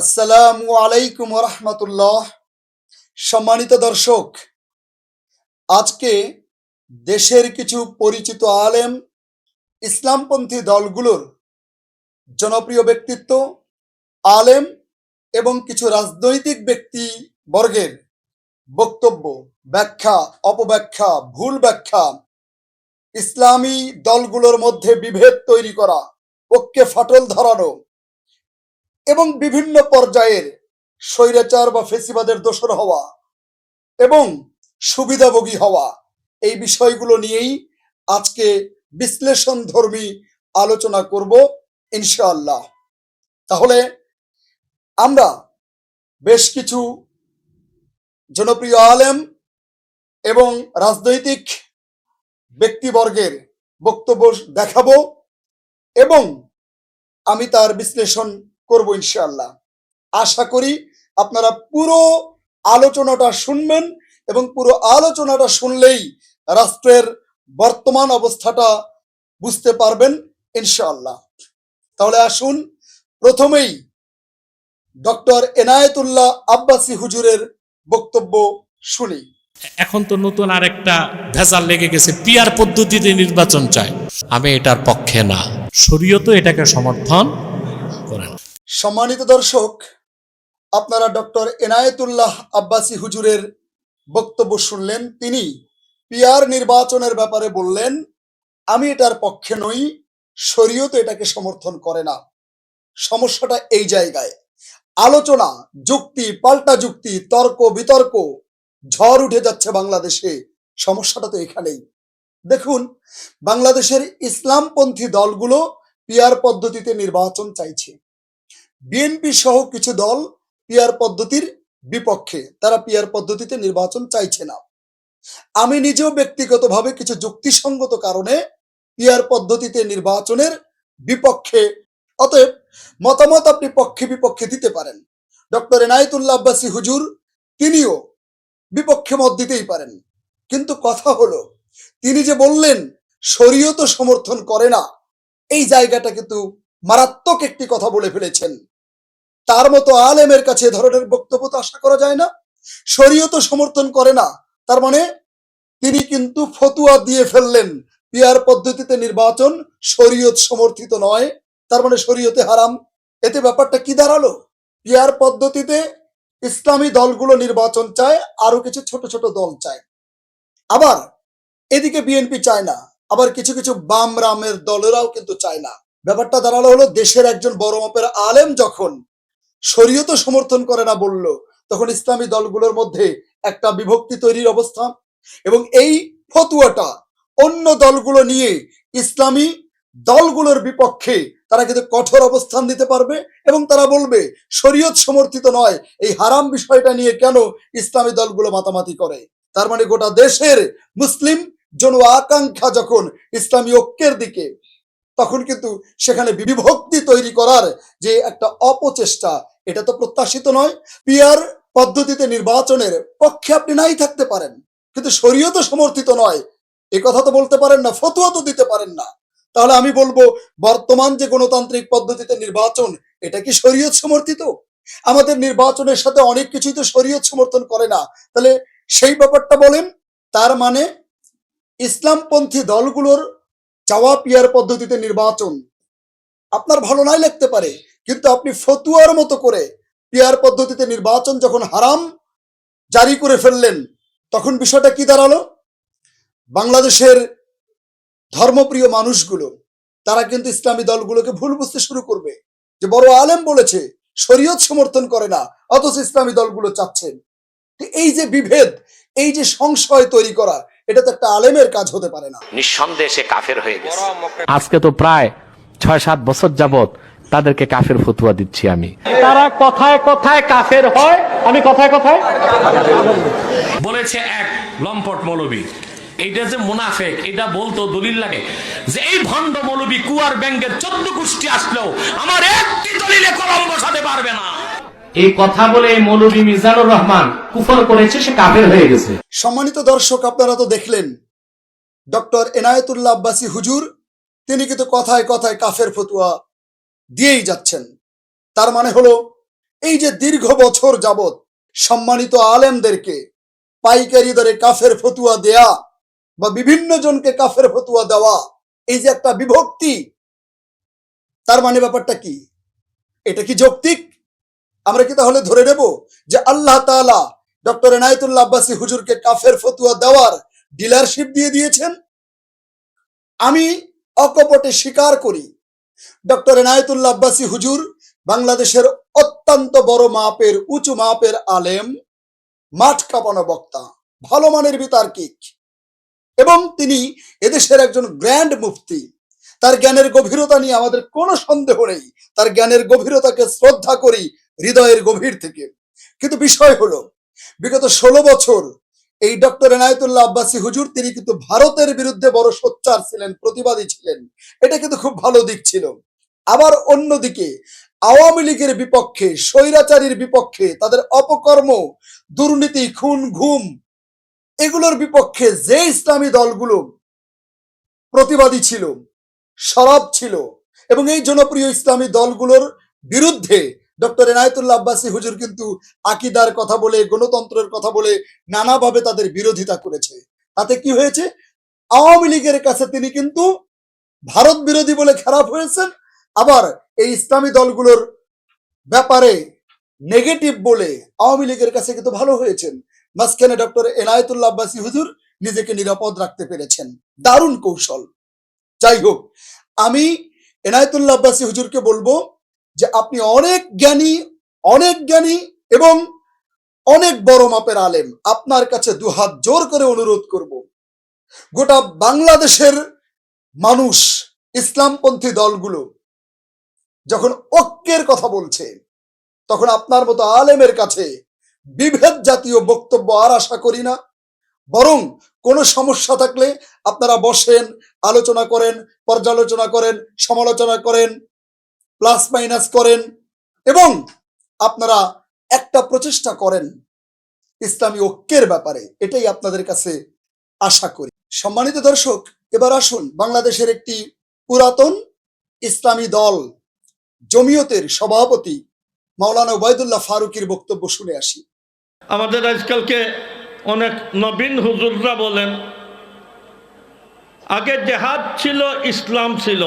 আসসালামু আলাইকুম রহমতুল্লাহ। সম্মানিত দর্শক, আজকে দেশের কিছু পরিচিত আলেম ইসলামপন্থী দলগুলোর জনপ্রিয় ব্যক্তিত্ব, আলেম এবং কিছু রাজনৈতিক ব্যক্তি বর্গের বক্তব্য, ব্যাখ্যা, অপব্যাখ্যা, ভুল ব্যাখ্যা, ইসলামী দলগুলোর মধ্যে বিভেদ তৈরি করা, পক্ষে ফাটল ধরানো এবং বিভিন্ন পর্যায়ের স্বৈরাচার বা ফেসিবাদের দোষর হওয়া এবং সুবিধাভোগী হওয়া, এই বিষয়গুলো নিয়েই আজকে বিশ্লেষণ ধর্মী আলোচনা করব ইনশাআল্লাহ। তাহলে আমরা বেশ কিছু জনপ্রিয় আলেম এবং রাজনৈতিক ব্যক্তিবর্গের বক্তব্য দেখাবো এবং আমি তার বিশ্লেষণ করব ইনশাআল্লাহ। আশা করি আপনারা পুরো আলোচনাটা শুনবেন এবং পুরো আলোচনাটা শুনলেই রাষ্ট্রের বর্তমান অবস্থাটা বুঝতে পারবেন ইনশাআল্লাহ। তাহলে আসুন, প্রথমেই ডক্টর এনায়েতুল্লাহ আব্বাসী হুজুরের বক্তব্য শুনি। এখন তো নতুন আর একটা ভেজাল লেগে গেছে, পিয়ার পদ্ধতিতে নির্বাচন চায় আমি এটার পক্ষে না। শরীয়ত এটাকে সমর্থন সম্মানিত দর্শক, আপনারা ডক্টর এনায়েতুল্লাহ আব্বাসী হুজুরের বক্তব্য শুনলেন, তিনি পিয়ার নির্বাচনের ব্যাপারে বললেন, আমি এটার পক্ষে নই, শরীয়ত এটাকে সমর্থন করে না। সমস্যাটা এই জায়গায়। আলোচনা, যুক্তি, পাল্টা যুক্তি, তর্ক, বিতর্ক, ঝড় উঠে যাচ্ছে বাংলাদেশে। সমস্যাটা তো এখানেই। দেখুন, বাংলাদেশের ইসলামপন্থী দলগুলো পিয়ার পদ্ধতিতে নির্বাচন চাইছে। বিএনপি সহ কিছু দল পিয়ার পদ্ধতির বিপক্ষে, তারা পিয়ার পদ্ধতিতে নির্বাচন চাইছে না। আমি নিজেও ব্যক্তিগতভাবে কিছু যুক্তিসঙ্গত কারণে পিয়ার পদ্ধতিতে নির্বাচনের বিপক্ষে, অতএব মতামত আপনি পক্ষে বিপক্ষে দিতে পারেন। ডক্টর এনায়েতুল্লাহ আব্বাসী হুজুর, তিনিও বিপক্ষে মত দিতেই পারেন। কিন্তু কথা হলো, তিনি যে বললেন, শরীয়ত সমর্থন করে না, এই জায়গাটা কিন্তু মারাত্মক একটি কথা বলে ফেলেছেন। তার মতো আলেমের কাছে ধরনের বক্তব্য তো আশা করা যায় না। শরীয়ত সমর্থন করে না। তার মানে তিনি কিন্তু ফতুয়া দিয়ে ফেললেন। পিয়ার পদ্ধতিতে নির্বাচন শরীয়ত সমর্থিত নয়। তার মানে শরীয়তে হারাম। এতে ব্যাপারটা কি দাঁড়াল? পিয়ার পদ্ধতিতে ইসলামী দলগুলো নির্বাচন চায়, আরও কিছু ছোট ছোট দল চায়। আবার এদিকে বিএনপি চায় না, আবার কিছু কিছু বাম রামের দলেরাও কিন্তু চায় না। ব্যাপারটা দাঁড়াল হলো দেশের একজন বড় মাপের আলেম যখন শরীয়ত সমর্থন করে না বলল তখন ইসলামী দলগুলোর মধ্যে একটা বিভক্তি তৈরির অবস্থা। এবং এই ফতুয়াটা অন্য দলগুলো নিয়ে ইসলামী দলগুলোর বিপক্ষে তারা কিন্তু কঠোর অবস্থান দিতে পারবে এবং তারা বলবে, শরীয়ত সমর্থিত নয়, এই হারাম বিষয়টা নিয়ে কেন ইসলামী দলগুলো মাতামাতি করে? তার মানে গোটা দেশের মুসলিম জন আকাঙ্ক্ষা যখন ইসলামী ঐক্যের দিকে তখন কিন্তু সেখানে বিভক্তি তৈরি করার যে একটা অপচেষ্টা, এটা তো প্রত্যাশিত নয়। পিয়ার পদ্ধতিতে নির্বাচনের পক্ষে আপনি নাই থাকতে পারেন, কিন্তু শরীয়ত সমর্থিত নয়। এ কথা তো বলতে পারেন না, ফতুয়া তো দিতে পারেন না। তাহলে আমি বলব, বর্তমান যে গণতান্ত্রিক পদ্ধতিতে নির্বাচন, এটা কি শরীয়ত সমর্থিত? আমাদের নির্বাচনের সাথে অনেক কিছুই তো শরীয়ত সমর্থন করে না। তাহলে সেই ব্যাপারটা বলেন, তার মানে ইসলামপন্থী দলগুলোর চাওয়া পিয়ার পদ্ধতিতে নির্বাচন। আপনার ভালো নাই লাগতে পারে, কিন্তু আপনি ফতুয়ার মতো করে পিয়ার পদ্ধতিতে নির্বাচন যখন হারাম, জারি করে ফেললেন, তখন বিষয়টা কি দাঁড়াল? বাংলাদেশের ধর্মপ্রিয় মানুষগুলো, তারা কিন্তু ইসলামী দলগুলোকে ভুল বুঝতে শুরু করবে। যে বড় আলেম বলেছে, শরীয়ত সমর্থন করে না, অথচ ইসলামী দলগুলো চাচ্ছেন এই যে বিভেদ, এই যে সংশয় তৈরি করা এটা তো একটা আলেমের কাজ হতে পারে না। নিঃসন্দেহে সে কাফের হয়ে গেছে। আজকে তো প্রায় ছয় সাত বছর যাবত তাদেরকে কাফের ফতুয়া দিচ্ছি আমি। তারা কথায় কথায় কাফের হয়। আমি কথায় কথায়? বলেছে এক লম্পট মৌলবী এইটা যে মুনাফেক এটা বলতো দলিল লাগে যে এই ভণ্ড মৌলবী কুয়ার ব্যাংকের চোদ্দ গোষ্ঠী আসলেও আমার একটি দলিলে কলম বসাতে পারবে না। এই কথা বলে মৌলভী মিজানুর রহমান কুফর করেছে, সে কাফের হয়ে গেছে। সম্মানিত দর্শক, আপনারা তো দেখলেন, ডক্টর এনায়েতুল্লাহ আব্বাসী হুজুর, তিনি কিন্তু কথায় কথায় কাফের ফতুয়া দিয়েই যাচ্ছেন। তার মানে হলো, এই যে দীর্ঘ বছর যাবত সম্মানিত আলেমদেরকে পাইকারি দরে কাফের ফতুয়া দেয়া বা বিভিন্ন জনকে কাফের ফতুয়া দেওয়া, এই যে একটা বিভক্তি, তার মানে ব্যাপারটা কি? এটা কি যৌক্তিক? আমরা কি তাহলে ধরে নেব যে আল্লাহ তাআলা ডক্টর এনায়েতুল্লাহ আব্বাসী হুজুরকে কাফের ফতুয়া দেওয়ার ডিলারশিপ দিয়ে দিয়েছেন? আমি অকপটে স্বীকার করি, ডক্টর এনায়েতুল্লাহ আব্বাসী হুজুর বাংলাদেশের অত্যন্ত বড় মাপের, উঁচু মাপের আলেম, মাঠ কাঁপানো বক্তা, ভালো মানের বিতার্কিক এবং তিনি এদেশের একজন গ্র্যান্ড মুফতি। তার জ্ঞানের গভীরতা নিয়ে আমাদের কোনো সন্দেহ নেই। তার জ্ঞানের গভীরতাকে শ্রদ্ধা করি হৃদয়ের গভীর থেকে। কিন্তু বিষয় হলো, বিগত ষোলো বছর এই ডক্টর এনায়েতুল্লাহ আব্বাসী হুজুর, তিনি কিন্তু ভারতের বিরুদ্ধে বড় সোচ্চার ছিলেন, প্রতিবাদী ছিলেন। এটা কিন্তু খুব ভালো দিক ছিল। আবার অন্যদিকে, আওয়ামী লীগের বিপক্ষে, স্বৈরাচারীর বিপক্ষে, তাদের অপকর্ম, দুর্নীতি, খুন, ঘুম, এগুলোর বিপক্ষে যে ইসলামী দলগুলো প্রতিবাদী ছিল সরব ছিল এবং এই জনপ্রিয় ইসলামী দলগুলোর বিরুদ্ধে ডক্টর এনায়েতুল্লাহ আব্বাসী হুজুর কিন্তু আকিদার কথা বলে, গণতন্ত্রের কথা বলে নানাভাবে তাদের বিরোধিতা করেছে। তাতে কি হয়েছে? আওয়ামী লীগের কাছে তিনি কিন্তু ভারত বিরোধী বলে খারাপ হয়েছেন। আবার এই ইসলামী দলগুলোর ব্যাপারে নেগেটিভ বলে আওয়ামী লীগের কাছে কিন্তু ভালো হয়েছেন। মাঝখানে ডক্টর এনায়েতুল্লাহ আব্বাসী হুজুর নিজেকে নিরাপদ রাখতে পেরেছেন। দারুণ কৌশল। যাই হোক, আমি এনায়েতুল্লাহ আব্বাসী হুজুরকে বলব যে আপনি অনেক জ্ঞানী অনেক জ্ঞানী এবং অনেক বড় মাপের আলেম। আপনার কাছে দুহাত জোর করে অনুরোধ করব, গোটা বাংলাদেশের মানুষ, ইসলামপন্থী দলগুলো যখন ঐক্যের কথা বলছে, তখন আপনার মতো আলেমের কাছে বিভেদ জাতীয় বক্তব্য আর আশা করি না। বরং কোনো সমস্যা থাকলে আপনারা বসেন, আলোচনা করেন, পর্যালোচনা করেন, সমালোচনা করেন প্লাস মাইনাস করেন এবং আপনারা একটা প্রচেষ্টা করেন ইসলামী ঐক্যের ব্যাপারে। এটাই আপনাদের কাছে আশা করি। সম্মানিত দর্শক, এবার আসুন বাংলাদেশের একটি পুরাতন ইসলামী দল, জমিয়তের সভাপতি মাওলানা ওবায়দুল্লাহ ফারুকির বক্তব্য শুনে আসি। আমাদের আজকালকে অনেক নবীন হুজুররা বলেন, আগে জেহাদ ছিল, ইসলাম ছিল।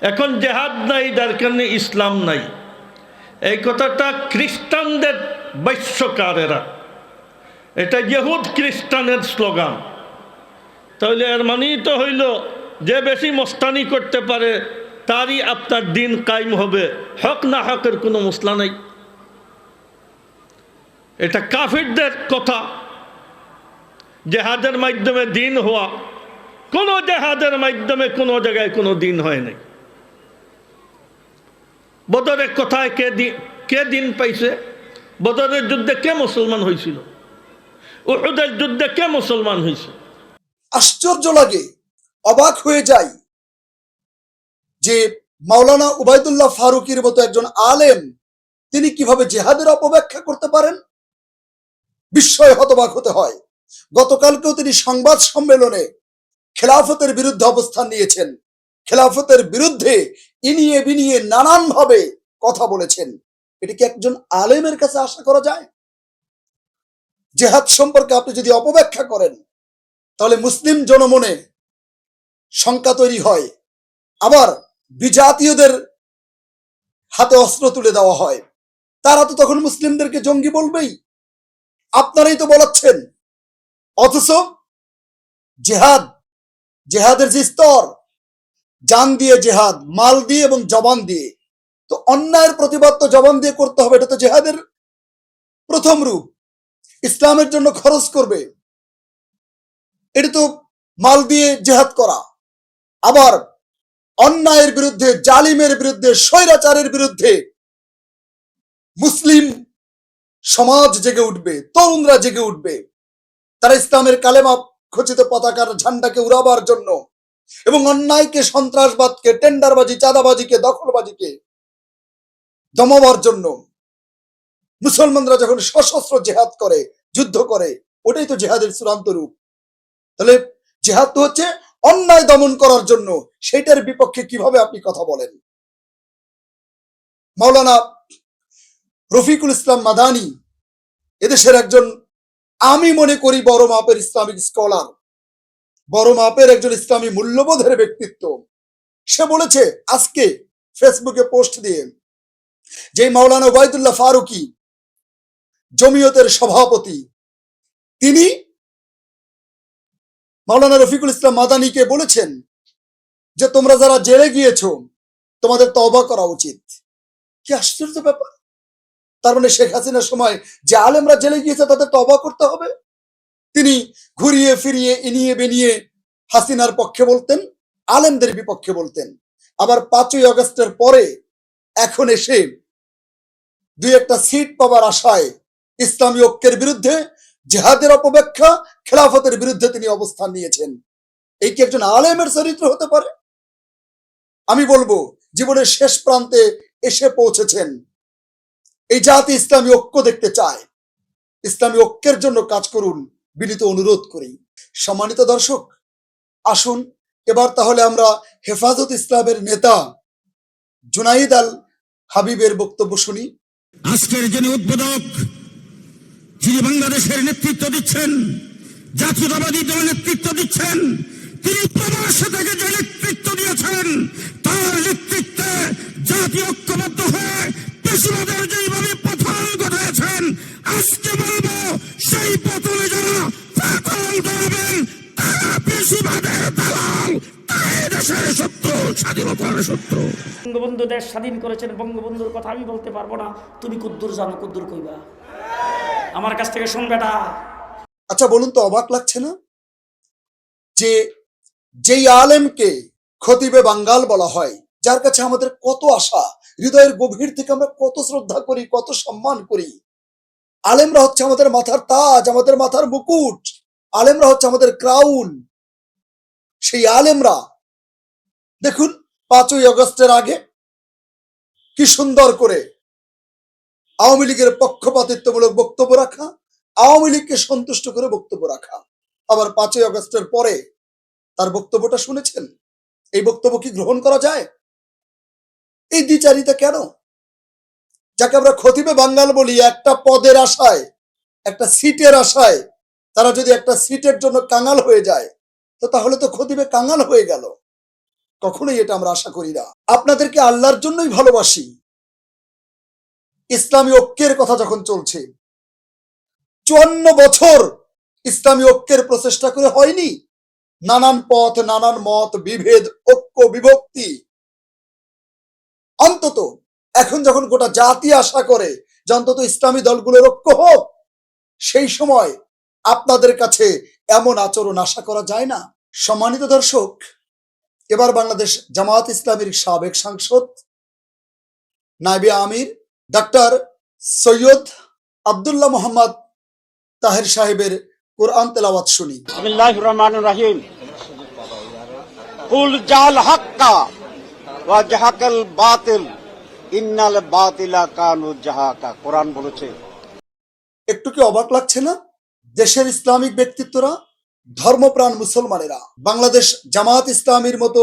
এখন জেহাদ নাই, যার কারণে ইসলাম নাই। এই কথাটা খ্রিস্টানদের বৈশ্যকারেরা। এটা ইহুদ খ্রিস্টানের স্লোগান। তাহলে এর মানেই তো হইল, যে বেশি মস্তানি করতে পারে, তারই আপনার দিন কায়েম হবে। হক না হকের কোনো মশলা নাই। এটা কাফিরদের কথা। জেহাদের মাধ্যমে দিন হওয়া। কোনো জেহাদের মাধ্যমে কোনো জায়গায় কোনো দিন হয় নাই। বদরের কোথায় কে দিন কে দিন পাইছে? বদরের যুদ্ধে কে মুসলমান হয়েছিল উহুদের যুদ্ধে কে মুসলমান হয়েছে আশ্চর্য লাগে, অবাক হয়ে যাই যে মাওলানা উবায়দুল্লাহ ফারুকির মতো একজন আলেম তিনি কীভাবে জেহাদের অপব্যাখ্যা করতে পারেন? বিস্ময় হতবাক হতে হয়। গতকালকেও তিনি সংবাদ সম্মেলনে খেলাফতের বিরুদ্ধে অবস্থান নিয়েছেন। খেলাফতের বিরুদ্ধে ইনিয়ে বিনিয়ে নানান ভাবে কথা বলেছেন। এটি কি একজন আলেমের কাছে আশা করা যায়? জেহাদ সম্পর্কে আপনি যদি অপব্যাখ্যা করেন, তাহলে মুসলিম জনমনে শঙ্কা তৈরি হয়। আবার বিজাতীয়দের হাতে অস্ত্র তুলে দেওয়া হয়। তারা তো তখন মুসলিমদেরকে জঙ্গি বলবেই। আপনারাই তো বলাচ্ছেন। অথচ জেহাদ, জেহাদের যে স্তর জান দিয়ে জেহাদ, মাল দিয়ে এবং জবান দিয়ে। তো অন্যায়ের প্রতিবাদ তো জবান দিয়ে করতে হবে, এটা তো জেহাদের প্রথম রূপ। ইসলামের জন্য খরচ করবে। এটা তো মাল দিয়ে জেহাদ করা। আবার অন্যায়ের বিরুদ্ধে, জালিমের বিরুদ্ধে, স্বৈরাচারের বিরুদ্ধে মুসলিম সমাজ জেগে উঠবে, তরুণরা জেগে উঠবে। তারা ইসলামের কালেমা খচিত পতাকার ঝান্ডাকে উড়াবার জন্য এবং অন্যায়কে, সন্ত্রাসবাদকে, টেন্ডারবাজি, চাঁদাবাজিকে, দখলবাজিকে দমাবার জন্য মুসলমানরা যখন সশস্ত্র জেহাদ করে, যুদ্ধ করে, ওটাই তো জেহাদের চূড়ান্ত রূপ। তাহলে জেহাদ তো হচ্ছে অন্যায় দমন করার জন্য সেটার বিপক্ষে কীভাবে আপনি কথা বলেন? মাওলানা রফিকুল ইসলাম মাদানি এদেশের একজন আমি মনে করি বড় মাপের ইসলামিক স্কলার। বড় মাপের একজন ইসলামী মূল্যবোধের ব্যক্তিত্ব। সে বলেছে, আজকে ফেসবুকে পোস্ট দিয়ে যে মাওলানা ওবায়দুল্লাহ ফারুকি জমিয়তের সভাপতি, তিনি মাওলানা রফিকুল ইসলাম মাদানিকে বলেছেন যে, তোমরা যারা জেলে গিয়েছো, তোমাদের তবা করা উচিত। কি আশ্চর্য ব্যাপার। তার মানে শেখ হাসিনার সময় যে আলেমরা জেলে গিয়েছে, তাদের তবা করতে হবে? তিনি ঘুরিয়ে ফিরিয়ে ইনিয়ে বেনিয়ে হাসিনার পক্ষে বলতেন, আলেমদের বিপক্ষে বলতেন। আবার পাঁচই আগস্টের পরে এখন এসে দুই একটা সিট পাবার আশায় ইসলামী ঐক্যের বিরুদ্ধে, জেহাদের অপব্যাখ্যা, খেলাফতের বিরুদ্ধে তিনি অবস্থান নিয়েছেন। এই কি একজন আলেমের চরিত্র হতে পারে? আমি বলব, জীবনের শেষ প্রান্তে এসে পৌঁছেছেন। এই জাতি ইসলামী ঐক্য দেখতে চায়। ইসলামী ঐক্যের জন্য কাজ করুন। বিনীত অনুরোধ করি। সম্মানিত দর্শক, আসুন, এবার তাহলে আমরা হেফাজত ইসলামের নেতা জুনাইদ আল হাবিবের বক্তব্য শুনি। আজকের যিনি উদ্বোধক, যিনি বাংলাদেশের নেতৃত্ব দিচ্ছেন, জাতীয়তাবাদী দল নেতৃত্ব দিচ্ছেন, তিনি প্রবাস থেকে যে নেতৃত্ব দিয়েছেন, তার নেতৃত্বে জাতি ঐক্যবদ্ধ হয়ে পেশিবাদের যেইভাবে পতন ঘটাইছেন আজকে বলব সেই পতনে যারা পতন করবেন তারা পেশিবাদের দালাল। বঙ্গবন্ধু দেশ স্বাধীন করেছেন বঙ্গবন্ধুর কথা আমি বলতে পারব না। তুমি কুদ্দুর জানো কুদ্দুর কইবা আমার কাছ থেকে শুন বেটা। আচ্ছা বলুন তো অবাক লাগছে না? যে যেই আলেমকে খতিবে বাঙ্গাল বলা হয় যার কাছে আমাদের কত আশা হৃদয়ের গভীর থেকে আমরা কত শ্রদ্ধা করি কত সম্মান করি আলেমরা হচ্ছে আমাদের মাথার তাজ, আমাদের মাথার মুকুট। আলেমরা হচ্ছে আমাদের ক্রাউন সেই আলেমরা, দেখুন, পাঁচই অগস্টের আগে কি সুন্দর করে আওয়ামী লীগের পক্ষপাতিত্বমূলক বক্তব্য রাখা, আওয়ামী লীগকে সন্তুষ্ট করে বক্তব্য রাখা। আবার পাঁচই আগস্টের পরে তার বক্তব্যটা শুনেছেন? এই বক্তব্য কি গ্রহণ করা যায়? এই দ্বিচারিতা কেন? যাকে আমরা খতিবে বাঙ্গাল বলি, একটা পদের আশায়, একটা সিটের আশায় তারা যদি একটা সিটের জন্য কাঙাল হয়ে যায়, তো তাহলে তো খতিবে কাঙাল হয়ে গেল। কখনোই এটা আমরা আশা করি না। আপনাদেরকে আল্লাহর জন্যই ভালোবাসি। ইসলামী ঐক্যের কথা যখন চলছে, চুয়ান্ন বছর ইসলামী ঐক্যের প্রচেষ্টা করে হয়নি। নানান পথ, নানান মত, বিভেদ, ঐক্য, বিভক্তি, অন্তত এখন যখন গোটা জাতি আশা করে যে অন্তত ইসলামী দলগুলোর ঐক্য হোক, সেই সময় আপনাদের কাছে এমন আচরণ আশা করা যায় না? সম্মানিত দর্শক, এবার বাংলাদেশ জামাত ইসলামীর সাবেক সাংসদ নাইবে আমির, ডাক্তার সৈয়দ আব্দুল্লাহ মোহাম্মদ তাহের সাহেবের কোরআন তেলাওয়াত শুনি। বিসমিল্লাহ রহমান রাহিম। হাক্কা ইন্নাল বাতিলা কানু জাহাকা। কোরআন বলেছে, একটু কি অবাক লাগছে না? দেশের ইসলামিক ব্যক্তিত্বরা, ধর্মপ্রাণ মুসলমানেরা, বাংলাদেশ জামাত ইসলামীর মতো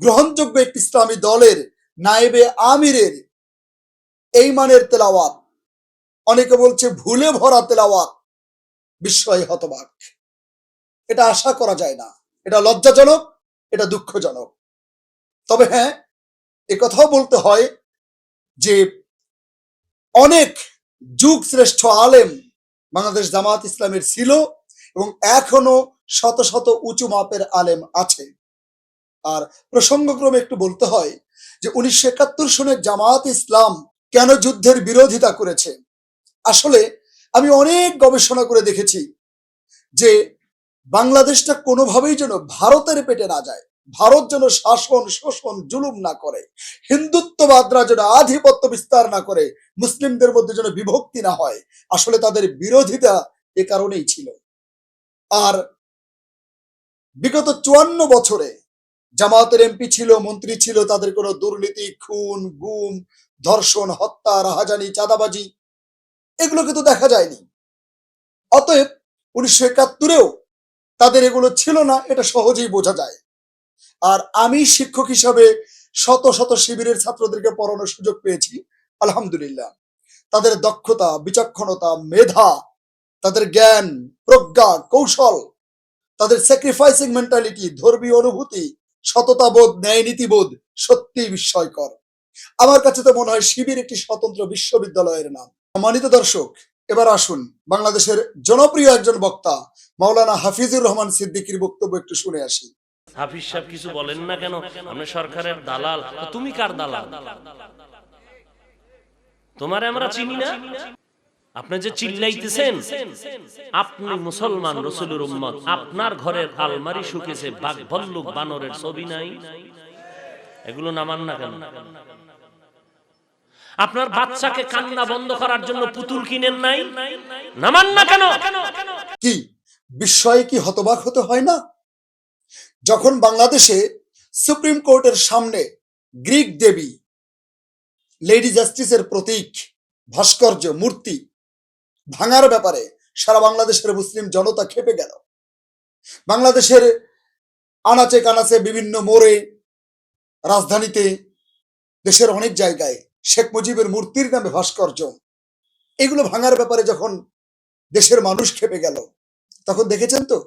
গ্রহণযোগ্য একটি ইসলামী দলের নায়েবে আমিরের এই মানের তেলাওয়াত। অনেকে বলছে ভুলে ভরা তেলাওয়াত। বিস্ময় হতবাক। এটা আশা করা যায় না। এটা লজ্জাজনক, এটা দুঃখজনক। তবে হ্যাঁ কথাও বলতে হয় যে অনেক যুগ শ্রেষ্ঠ আলেম বাংলাদেশ জামাত ইসলামের ছিল এবং এখনও শত শত উঁচু মাপের আলেম আছে। আর প্রসঙ্গক্রমে একটু বলতে হয় যে উনিশশো একাত্তর সনের জামাত ইসলাম কেন যুদ্ধের বিরোধিতা করেছে? আসলে আমি অনেক গবেষণা করে দেখেছি যে বাংলাদেশটা কোনোভাবেই যেন ভারতের পেটে না যায়। ভারত যেন শাসন, শোষণ, জুলুম না করে, হিন্দুত্ববাদরা যেন আধিপত্য বিস্তার না করে, মুসলিমদের মধ্যে যেন বিভক্তি না হয়, আসলে তাদের বিরোধিতা এ কারণেই ছিল। আর বিগত চুয়ান্ন বছরে জামাতের এমপি ছিল, মন্ত্রী ছিল, তাদের কোনো দুর্নীতি, খুন, গুম, ধর্ষণ, হত্যা, রাহাজানি, চাঁদাবাজি এগুলো কিন্তু দেখা যায়নি। অতএব উনিশশো একাত্তরেও তাদের এগুলো ছিল না, এটা সহজেই বোঝা যায়। আর আমি শিক্ষক হিসাবে শত শত শিবিরের ছাত্রদেরকে পড়ানোর সুযোগ পেয়েছি, আলহামদুলিল্লাহ। তাদের দক্ষতা, বিচক্ষণতা, মেধা, তাদের জ্ঞান, প্রজ্ঞা, কৌশল, তাদের স্যাক্রিফাইসিং মেন্টালিটি ধর্মীয় অনুভূতি, সততাবোধ ন্যায় নীতিবোধ সত্যি বিস্ময়কর। আমার কাছে তো মনে হয় শিবির একটি স্বতন্ত্র বিশ্ববিদ্যালয়ের নাম। সম্মানিত দর্শক, এবার আসুন বাংলাদেশের জনপ্রিয় একজন বক্তা, মাওলানা হাফিজুর রহমান সিদ্দিকীর বক্তব্য একটু শুনে আসি। হাফিজ সাহেব কিছু বলেন না কেন? আপনি সরকারের দালাল। তুমি কার দালাল? তোমারে আমরা চিনি না? আপনি যে চিল্লাইতেছেন, আপনি মুসলমান আপনার ঘরের আলমারি শুকেছে বানরের ছবি নাই। এগুলো নামান না কেন? আপনার বাচ্চাকে কান্না বন্ধ করার জন্য পুতুল কিনেন নাই? নামান না কেন? কি? বিস্ময়ে কি হতবাক হতে হয় না? যখন বাংলাদেশে সুপ্রিম কোর্টের সামনে গ্রিক দেবী, লেডি জাস্টিসের প্রতীক, ভাস্কর্য, মূর্তি ভাঙার ব্যাপারে সারা বাংলাদেশের মুসলিম জনতা খেপে গেল। বাংলাদেশের আনাচে কানাচে বিভিন্ন মোড়ে, রাজধানীতে, দেশের অনেক জায়গায় শেখ মুজিবের মূর্তির নামে ভাস্কর্য। এগুলো ভাঙার ব্যাপারে যখন দেশের মানুষ খেপে গেল, তখন দেখেছেন তো?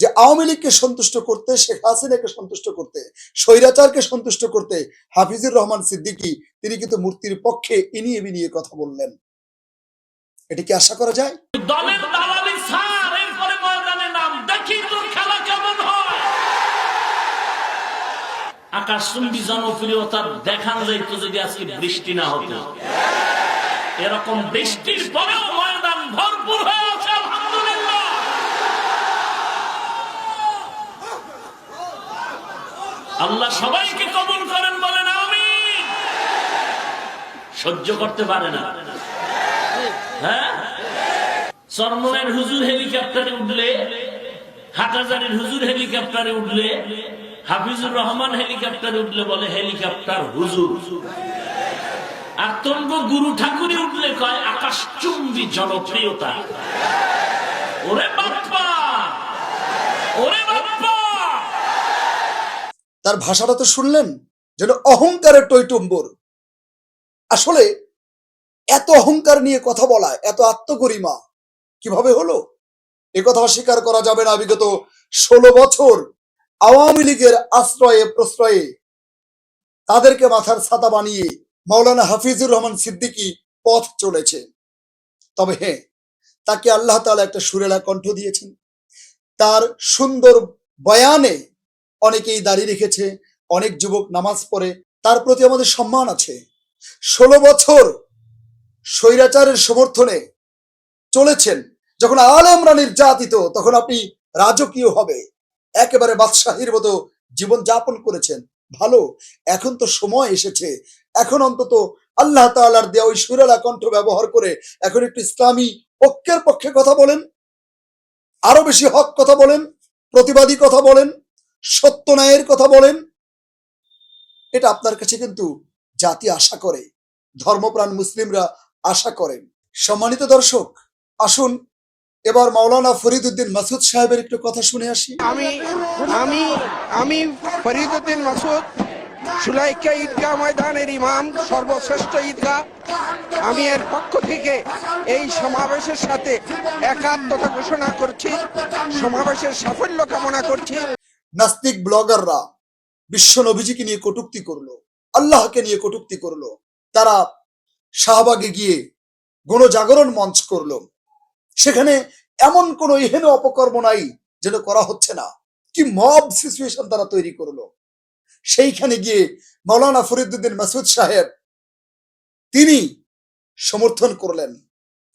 যে আওয়ামী লীগকে সন্তুষ্ট করতে, শেখ হাসিনাকে সন্তুষ্ট করতে, স্বৈরাচারকে সন্তুষ্ট করতে হাফিজুর রহমান সিদ্দিকী, তিনি কিন্তু মূর্তির পক্ষে ইনিয়ে বিনিয়ে কথা বললেন। এটি কি আশা করা যায়? হতো। এরকম বৃষ্টির পরেও ময়দান ভরপুর হয়ে আছে আলহামদুলিল্লাহ আল্লাহ সবাইকে কবুল করেন, বলেন আমি সহ্য করতে পারে না। হ্যাঁ? চরমনের হুজুর হেলিকপ্টারে উঠলে হাটাজারির হুজুর হেলিকপ্টারে উঠলে, হাফিজুর রহমান হেলিকপ্টারে উঠলে বলে, হেলিকপ্টার হুজুর। আর তঙ্গ গুরু ঠাকুরে উঠলে কয় আকাশ চুম্বি জনপ্রিয়তা। ওরে বাপ্পা ওরে বাপ্পা তার ভাষাটা তো শুনলেন? যেন অহংকারের টইটম্বর আসলে এত অহংকার নিয়ে কথা বলা, এত আত্মগরিমা, কীভাবে হলো? এ কথা অস্বীকার করা যাবে না বিগত ষোলো বছর আওয়ামী লীগের আশ্রয়ে প্রশ্রয়ে। তাদেরকে মাথার ছাতা বানিয়ে মাওলানা হাফিজুর রহমান সিদ্দিকী পথ চলেছে। তবে হ্যাঁ তাকে আল্লাহ তাআলা একটা সুরেলা কণ্ঠ দিয়েছেন। তার সুন্দর বয়ানে অনেকেই দাঁড়িয়ে রেখেছে, অনেক যুবক নামাজ পড়ে, তার প্রতি আমাদের সম্মান আছে। ষোলো বছর স্বৈরাচারের সমর্থনে চলেছেন, যখন আলেমরা নির্যাতিত তখন আপনি রাজকীয় হবে। একেবারে বাদশাহীর মতো জীবন যাপন করেছেন। ভালো, এখন তো সময় এসেছে। এখন অন্তত আল্লাহ তাআলার দেওয়া ওই সুরেলা কণ্ঠ ব্যবহার করে এখন একটু ইসলামী ঐক্যের পক্ষে কথা বলেন, আরও বেশি হক কথা বলেন, প্রতিবাদী কথা বলেন সত্য ন্যায়ের কথা বলেন। এটা আপনার কাছে কিন্তু জাতি আশা করে, ধর্মপ্রাণ মুসলিমরা আশা করেন। সম্মানিত দর্শক, আসুন, এবার মাওলানা ফরিদউদ্দিন মাসুদ সাহেবের একটু কথা শুনে আসি। আমি আমি আমি ফরিদুদ্দিন মাসুদ, সুলাইকা ঈদগাহ ময়দানের ইমাম, সর্বশ্রেষ্ঠ ঈদগাহ। আমি এর পক্ষ থেকে এই সমাবেশের সাথে একাত্মতা ঘোষণা করছি, সমাবেশের সাফল্য কামনা করছি। নাস্তিক ব্লগাররা বিশ্ব নবীজিকে নিয়ে কটূক্তি করল, আল্লাহকে নিয়ে কটূক্তি করল, তারা শাহবাগে গিয়ে গণজাগরণ মঞ্চ করল। সেখানে এমন কোনো এহেন অপকর্ম নাই যেটা করা হচ্ছে না। কি মব সিচুয়েশন তারা তৈরি করল। সেইখানে গিয়ে মৌলানা ফরিদুদ্দিন মাসুদ সাহেব তিনি সমর্থন করলেন।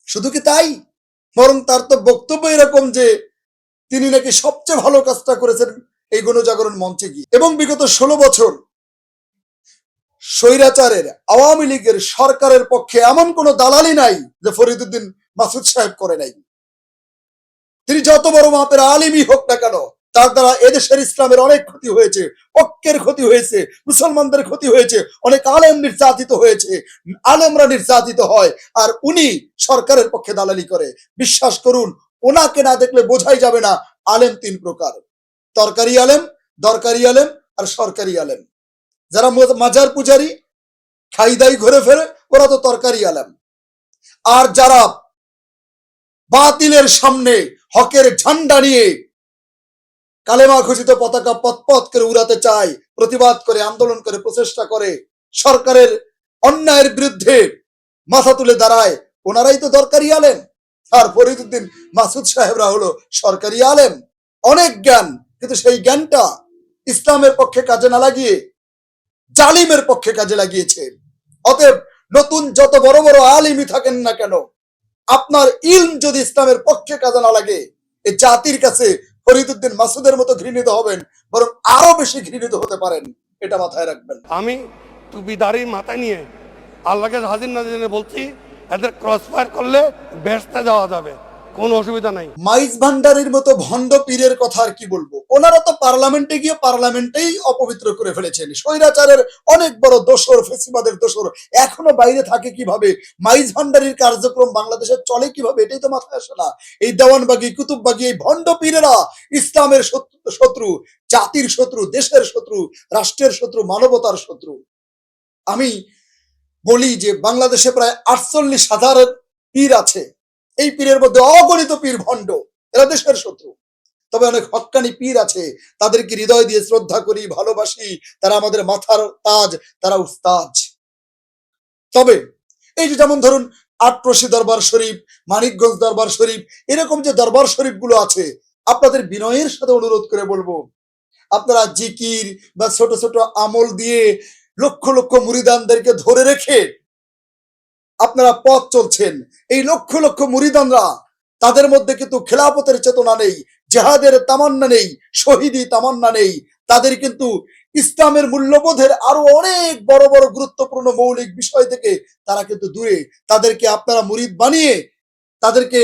শুধু কি তাই? বরং তার তো বক্তব্য এরকম যে তিনি নাকি সবচেয়ে ভালো কাজটা করেছেন এই গণজাগরণ মঞ্চে গিয়ে। এবং বিগত ষোলো বছর স্বৈরাচারের আওয়ামী লীগের সরকারের পক্ষে এমন কোনো দালালি নাই যে ফরিদুদ্দিন মাসুদ সাহেব করে নাই। তিনি যত বড় মাপের আলিমই হোক না কেন, তার দ্বারা এদেশের ইসলামের অনেক ক্ষতি হয়েছে ঐক্যের ক্ষতি হয়েছে, মুসলমানদের ক্ষতি হয়েছে, অনেক আলেম নির্যাতিত হয়েছে, আলেমরা নির্যাতিত হয়, আর উনি সরকারের পক্ষে দালালি করে। বিশ্বাস করুন, ওনাকে না দেখলে বোঝাই যাবে না আলেম তিন প্রকার। তরকারি আলেম, দরকারি আলেম আর সরকারি আলেম। যারা মাজার পূজারি, খাইদাই ঘুরে ফেরে, ওরা তো তরকারি আলেম। আর যারা বাতিলের সামনে হকের ঝান্ডা নিয়ে কালেমা ঘোষিত পতাকা পথপথ করে উড়াতে চায়, প্রতিবাদ করে, আন্দোলন করে, প্রচেষ্টা করে, সরকারের অন্যায়ের বিরুদ্ধে মাথা তুলে দাঁড়ায়, ওনারাই তো দরকারি আলেম। আর ফরিদুদ্দিন মাসুদ সাহেবরা হলো সরকারি আলেম। অনেক জ্ঞান কিন্তু সেই জ্ঞানটা ইসলামের পক্ষে কাজে না লাগিয়ে জালিমের পক্ষে কাজে লাগিয়েছে। অতএব নতুন যত বড় বড় আলিমই থাকেন না কেন, আপনার ইলম যদি ইসলামের পক্ষে কাজে না লাগে এই জাতির কাছে ফরিদুদ্দিন মাসুদের মতো ঘৃণিত হবেন, বরং আরও বেশি ঘৃণিত হতে পারেন, এটা মাথায় রাখবেন। আমি টুপিদারি মাথায় নিয়ে আল্লাহকে হাজির নাজির বলছি, এদের ক্রস ফায়ার করলে বেসতে যাওয়া যাবে। কোনো অসুবিধা নাই। মাইজ ভান্ডারির মতো ভণ্ড পীরের কথা আর কি বলব? ওনারা তো পার্লামেন্টে গিয়ে পার্লামেন্টেই অপবিত্র করে ফেলেছেন। স্বৈরাচারের অনেক বড় দোসর, ফেসিবাদের দোসর এখনও বাইরে থাকে কীভাবে? মাইজ ভান্ডারির কার্যক্রম বাংলাদেশে চলে কীভাবে? এটাই তো মাথায় আসে না। এই দেওয়ানবাগি, কুতুববাগি, এই ভণ্ড পীরেরা ইসলামের শত্রু জাতির শত্রু, দেশের শত্রু, রাষ্ট্রের শত্রু, মানবতার শত্রু। আমি বলি যে বাংলাদেশে প্রায় আটচল্লিশ হাজার পীর আছে। এই পীরের মধ্যে অগণিত পীর ভণ্ড, এরা দেশের শত্রু। তবে অনেক হক্কানি পীর আছে, তাদেরকে হৃদয় দিয়ে শ্রদ্ধা করি, ভালোবাসি, তারা আমাদের মাথার তাজ, তারা উস্তাজ। তবে এই যে যেমন ধরুন আটপ্রসি দরবার শরীফ, মানিকগঞ্জ দরবার শরীফ, এরকম যে দরবার শরীফগুলো আছে, আপনাদের বিনয়ের সাথে অনুরোধ করে বলব, আপনারা জিকির বা ছোট ছোট আমল দিয়ে লক্ষ লক্ষ মুরিদানদেরকে ধরে রেখে আপনারা পথ চলছেন। এই লক্ষ লক্ষ মুরিদানরা, তাদের মধ্যে কিন্তু খেলাপথের চেতনা নেই, জেহাদের তামান্না নেই, শহীদি তামান্না নেই। তাদের কিন্তু ইসলামের মূল্যবোধের আরও অনেক বড় বড় গুরুত্বপূর্ণ মৌলিক বিষয় থেকে তারা কিন্তু দূরে। তাদেরকে আপনারা মুরিদ বানিয়ে, তাদেরকে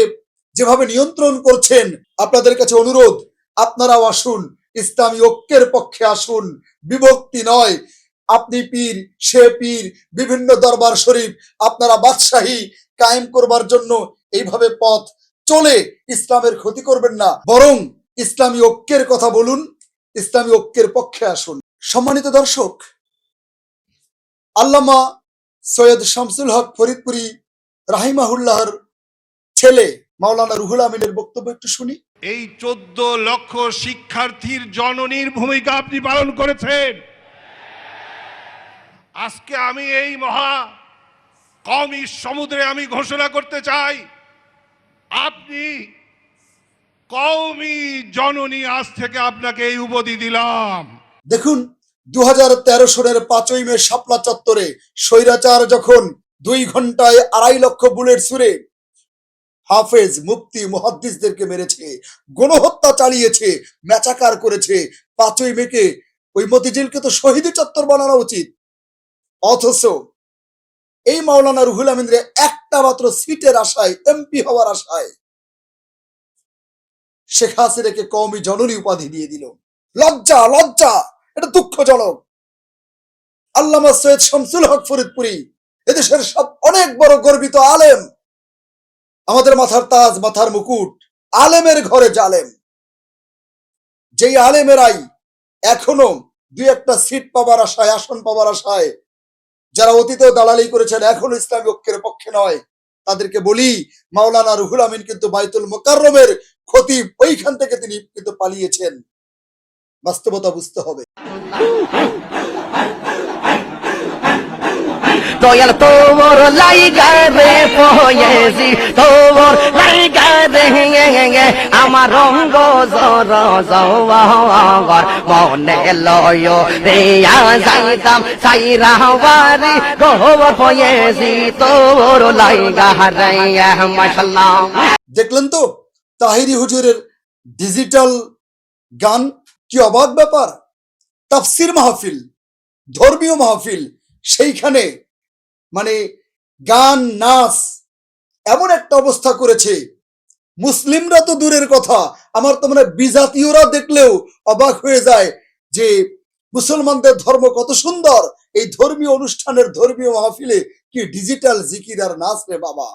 যেভাবে নিয়ন্ত্রণ করছেন, আপনাদের কাছে অনুরোধ, আপনারাও আসুন, ইসলামী ঐক্যের পক্ষে আসুন। বিভক্তি নয় আপনি পীর, সে পীর, বিভিন্ন দরবার শরীফ, আপনারা বাদশাহী কায়েম করবার জন্য এইভাবে পথ চলে ইসলামের ক্ষতি করবেন না। বরং ইসলামী ঐক্যের কথা বলুন, ইসলামী ঐক্যের পক্ষে আসুন। সম্মানিত দর্শক, আল্লামা সৈয়দ শামসুল হক ফরিদপুরি রাহিমাহুল্লাহর ছেলে মাওলানা রুহুল আমিনের বক্তব্য একটু শুনি। এই চোদ্দ লক্ষ শিক্ষার্থীর জননীর ভূমিকা আপনি পালন করেছেন। আজকে আমি এই মহা কমি সমুদ্রে আমি ঘোষণা করতে চাই, আপনি কওমি জননী আজ থেকে আপনাকে এই উপাধি দিলাম। দেখুন দু হাজার সনের পাঁচই মে শাপলা চত্বরে স্বৈরাচার যখন দুই ঘন্টায় আড়াই লক্ষ বুলেট সুরে হাফেজ মুফতি মুহাদ্দিসদেরকে মেরেছে, গণহত্যা চালিয়েছে, ম্যাচাকার করেছে, পাঁচই মেকে ওই মতিঝিলকে তো শহীদ চত্বর বানানো উচিত। অথচ এই মাওলানা রুহুল আমিনরে একটা মাত্র সিটের আশায়, এমপি হওয়ার আশায় শেখ হাসিনাকে কওমি জননী উপাধি দিয়ে দিল। লজ্জা লজ্জা! এটা দুঃখজনক। আল্লামা সৈয়দ শামসুল হক ফরিদপুরি, এদেশের সব অনেক বড় গর্বিত আলেম। আমাদের মাথার তাজ, মাথার মুকুট, আলেমের ঘরে জালেম। যেই আলেমেরাই এখনও দুই একটা সিট পাবার আশায়, আসন পাবার আশায় যারা অতীতেও দালালি করেছেন, এখনও ইসলামী ঐক্যের পক্ষে নয়। তাদেরকে বলি, মাওলানা রুহুল আমিন কিন্তু বাইতুল মোকাররমের ক্ষতি, ওইখান থেকে তিনি কিন্তু পালিয়েছেন। বাস্তবতা বুঝতে হবে। দয়াল তোর লাইগা রে পয়েছি তোর লাইগা রে আমার রঙ্গ জর জওয়ার মনে লয় রে যাইতাম সাইরা বাড়ি গোবর পয়েছি তোর লাইগা রে মাশাল্লাহ দেখলেন তো, তাহিরি হুজুরের ডিজিটাল গান কি অবাক ব্যাপার? তাফসির মাহফিল, ধর্মীয় মাহফিল, সেইখানে মানে গান, নাচ এমন একটা অবস্থা করেছে। মুসলিমরা তো দূরের কথা। আমার তো মানে বিজাতীয়রা দেখলেও অবাক হয়ে যায় যে মুসলমানদের ধর্ম কত সুন্দর। এই ধর্মীয় অনুষ্ঠানের ধর্মীয় মাহফিলে কি ডিজিটাল জিকির আর নাচ রে বাবা।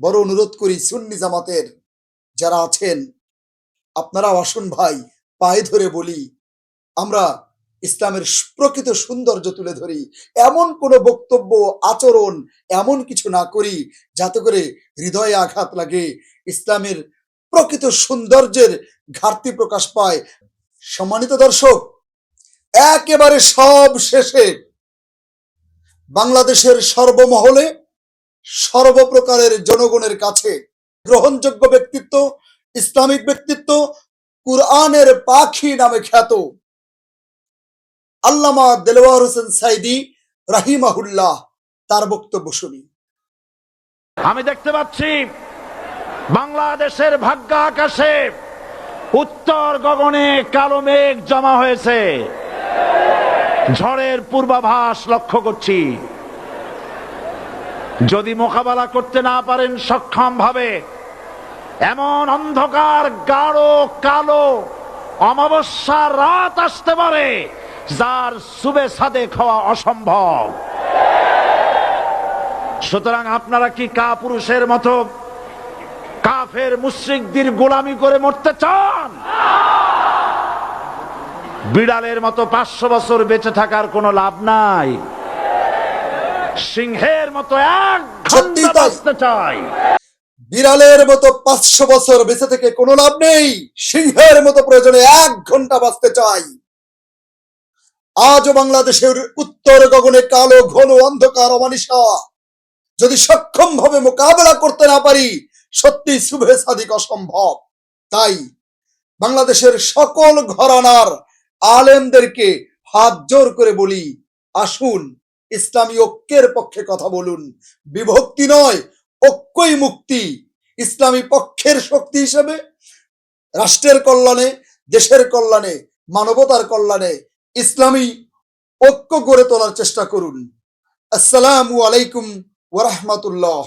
বড় অনুরোধ করি সুন্নি জামাতের যারা আছেন আপনারা আসুন ভাই, পায়ে ধরে বলি, আমরা ইসলামের প্রকৃত সৌন্দর্য তুলে ধরি। এমন কোনো বক্তব্য, আচরণ এমন কিছু না করি, যাতে করে হৃদয়ে আঘাত লাগে। ইসলামের প্রকৃত সৌন্দর্যের ঘাটতি প্রকাশ পায়। সম্মানিত দর্শক, একেবারে সব শেষে বাংলাদেশের সর্বমহলে সর্বপ্রকারের জনগণের কাছে গ্রহণযোগ্য ব্যক্তিত্ব, ইসলামিক ব্যক্তিত্ব, কুরআনের পাখি নামে খ্যাত। আল্লামা দেলোয়ার হোসেন সাইদি রাহিমাহুল্লাহ তার বক্তব্য শুনি। আমি দেখতে পাচ্ছি বাংলাদেশের ভাগ্য আকাশে উত্তর গগনে কালো মেঘ জমা হয়েছে। ঝড়ের পূর্বাভাস লক্ষ্য করছি। যদি মোকাবেলা করতে না পারেন সক্ষম ভাবে এমন অন্ধকার, গাঢ়, কালো, অমাবস্যার রাত আসতে পারে। যার সুবে সাদে খাওয়া অসম্ভব। সুতরাং আপনারা কি কা পুরুষের মতো কাফের মুশ্রিকদের গোলামি করে মরতে চান? বিড়ালের মতো পাঁচশো বছর বেঁচে থাকার কোনো লাভ নাই। সিংহের মতো এক ঘণ্টা বাঁচতে চাই। বিড়ালের মতো পাঁচশো বছর বেঁচে থেকে কোনো লাভ নেই। সিংহের মতো প্রয়োজনে এক ঘণ্টা বাঁচতে চাই। আজও বাংলাদেশের উত্তর গগনে কালো, ঘন অন্ধকার অমানিসা যদি সক্ষম ভাবে মোকাবেলা করতে না পারি সত্যি শুভে সাদিক অসম্ভব। তাই বাংলাদেশের সকল ঘরানার আলেমদেরকে হাত জোর করে বলি, আসুন ইসলামী ঐক্যের পক্ষে কথা বলুন। বিভক্তি নয়, ঐক্যই মুক্তি। ইসলামী পক্ষের শক্তি হিসেবে, রাষ্ট্রের কল্যাণে, দেশের কল্যাণে, মানবতার কল্যাণে ইসলামী ঐক্য গড়ে তোলার চেষ্টা করুন। আসসালামু আলাইকুম ওরহমতুল্লাহ